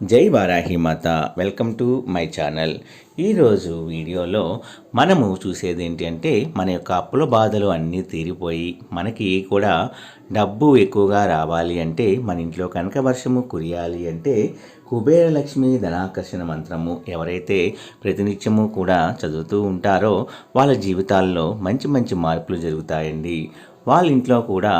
జై వారాహి మాత. Welcome to my channel. ఈరోజు వీడియోలో మనము చూసేది ఏంటంటే మన యొక్క అప్పుల బాధలు అన్నీ తీరిపోయి మనకి కూడా డబ్బు ఎక్కువగా రావాలి అంటే మన ఇంట్లో కనక వర్షము కురియాలి అంటే కుబేరలక్ష్మి ధనాకర్షణ మంత్రము ఎవరైతే ప్రతినిత్యము కూడా చదువుతూ ఉంటారో వాళ్ళ జీవితాల్లో మంచి మంచి మార్పులు జరుగుతాయండి. వాళ్ళ ఇంట్లో కూడా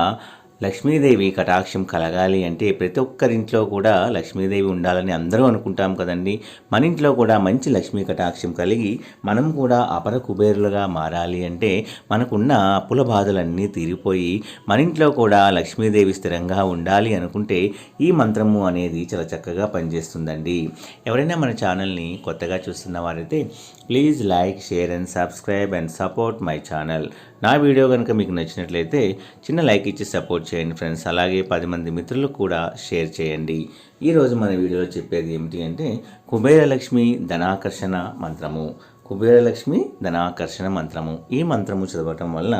లక్ష్మీదేవి కటాక్షం కలగాలి అంటే ప్రతి ఒక్కరింట్లో కూడా లక్ష్మీదేవి ఉండాలని అందరూ అనుకుంటాం కదండి. మన ఇంట్లో కూడా మంచి లక్ష్మీ కటాక్షం కలిగి మనం కూడా అపర కుబేరులుగా మారాలి అంటే మనకున్న అప్పుల బాధలన్నీ తీరిపోయి మన ఇంట్లో కూడా లక్ష్మీదేవి స్థిరంగా ఉండాలి అనుకుంటే ఈ మంత్రము అనేది చాలా చక్కగా పనిచేస్తుందండి. ఎవరైనా మన ఛానల్ని కొత్తగా చూస్తున్న వారైతే please like share and subscribe and support my channel. నా వీడియో కనుక మీకు నచ్చినట్లయితే చిన్న లైక్ ఇచ్చి సపోర్ట్ చేయండి ఫ్రెండ్స్. అలాగే పది మంది మిత్రులకు కూడా షేర్ చేయండి. ఈరోజు మన వీడియోలో చెప్పేది ఏమిటి అంటే కుబేరలక్ష్మి ధనాకర్షణ మంత్రము. కుబేరలక్ష్మి ధనాకర్షణ మంత్రము. ఈ మంత్రము చదవటం వల్ల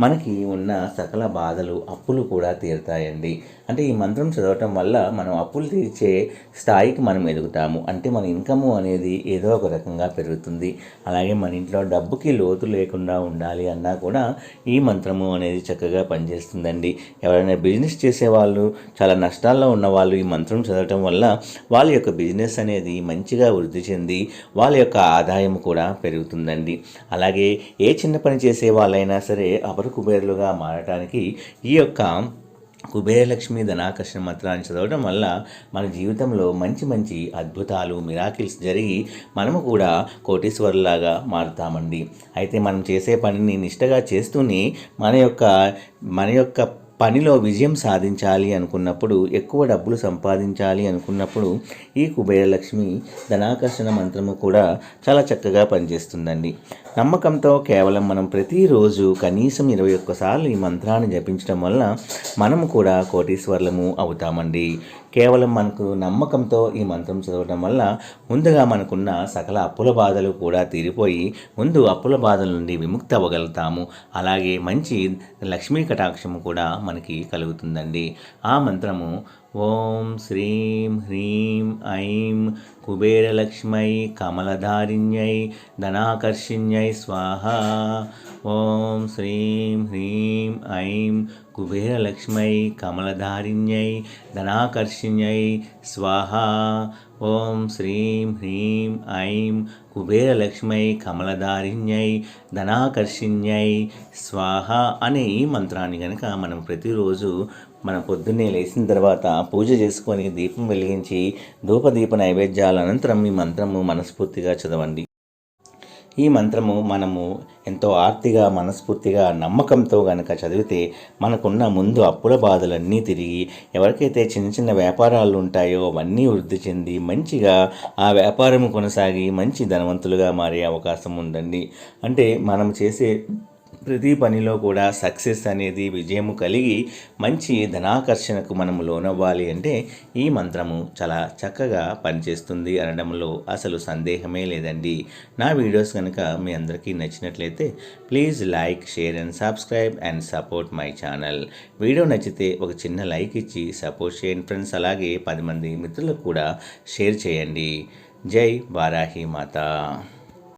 మనకి ఉన్న సకల బాధలు అప్పులు కూడా తీరుతాయండి. అంటే ఈ మంత్రం చదవటం వల్ల మనం అప్పులు తీర్చే స్థాయికి మనం ఎదుగుతాము. అంటే మన ఇన్కమ్ అనేది ఏదో ఒక రకంగా పెరుగుతుంది. అలాగే మన ఇంట్లో డబ్బుకి లోతు లేకుండా ఉండాలి అన్నా కూడా ఈ మంత్రము అనేది చక్కగా పనిచేస్తుందండి. ఎవరైనా బిజినెస్ చేసేవాళ్ళు చాలా నష్టాల్లో ఉన్న వాళ్ళు ఈ మంత్రం చదవటం వల్ల వాళ్ళ యొక్క బిజినెస్ అనేది మంచిగా వృద్ధి చెంది వాళ్ళ యొక్క ఆదాయం కూడా పెరుగుతుందండి. అలాగే ఏ చిన్న పని చేసే వాళ్ళైనా సరే అపర కుబేరులుగా మారటానికి ఈ యొక్క కుబేరలక్ష్మి ధనాకర్షణ మంత్రాన్ని చదవడం వల్ల మన జీవితంలో మంచి మంచి అద్భుతాలు మిరాకిల్స్ జరిగి మనము కూడా కోటీశ్వరులాగా మారుతామండి. అయితే మనం చేసే పనిని నిష్టగా చేస్తూనే మన యొక్క మన యొక్క పనిలో విజయం సాధించాలి అనుకున్నప్పుడు ఎక్కువ డబ్బులు సంపాదించాలి అనుకున్నప్పుడు ఈ కుబేరలక్ష్మి ధనాకర్షణ మంత్రము కూడా చాలా చక్కగా పనిచేస్తుందండి. నమ్మకంతో కేవలం మనం ప్రతిరోజు కనీసం ఇరవై ఒక్కసార్లు ఈ మంత్రాన్ని జపించడం వల్ల మనము కూడా కోటీశ్వర్లము అవుతామండి. కేవలం మనకు నమ్మకంతో ఈ మంత్రం చదవడం వల్ల ముందుగా మనకున్న సకల అప్పుల బాధలు కూడా తీరిపోయి ముందు అప్పుల బాధల నుండి విముక్తి అవ్వగలుగుతాము. అలాగే మంచి లక్ష్మీ కటాక్షము కూడా మనకి కలుగుతుందండి. ఆ మంత్రము ఓం శ్రీం హ్రీం ఐం కుబేరలక్ష్మై కమలధారిణ్యై ధనాకర్షిణ్యై స్వాహ. ఓం శ్రీం హ్రీం ఐం కుబేరలక్ష్మై కమలధారిణ్యై ధనాకర్షిణ్యై స్వాహ. ఓం శ్రీం హ్రీం ఐం కుబేరలక్ష్మై కమలధారిణ్యై ధనాకర్షిణ్యై స్వాహ అనే ఈ మంత్రాన్ని కనుక మనం ప్రతిరోజు మనం పొద్దున్నే లేచిన తర్వాత పూజ చేసుకొని దీపం వెలిగించి ధూపదీప నైవేద్యాల అనంతరం ఈ మంత్రము మనస్ఫూర్తిగా చదవండి. ఈ మంత్రము మనము ఎంతో ఆర్తిగా మనస్ఫూర్తిగా నమ్మకంతో గనక చదివితే మనకున్న ముందు అప్పుల బాధలన్నీ తిరిగి ఎవరికైతే చిన్న చిన్న వ్యాపారాలు ఉంటాయో అవన్నీ వృద్ధి చెంది మంచిగా ఆ వ్యాపారం కొనసాగి మంచి ధనవంతులుగా మారే అవకాశం ఉందండి. అంటే మనం చేసే ప్రతి పనిలో కూడా సక్సెస్ అనేది విజయము కలిగి మంచి ధనాకర్షణకు మనము లోనవ్వాలి అంటే ఈ మంత్రము చాలా చక్కగా పనిచేస్తుంది అనడంలో అసలు సందేహమే లేదండి. నా వీడియోస్ కనుక మీ అందరికీ నచ్చినట్లయితే please like share and subscribe and support my channel. Video నచ్చితే ఒక చిన్న లైక్ ఇచ్చి సపోర్ట్ చేయండి ఫ్రెండ్స్. అలాగే పది మంది మిత్రులకు కూడా షేర్ చేయండి. జై వారాహి మాత.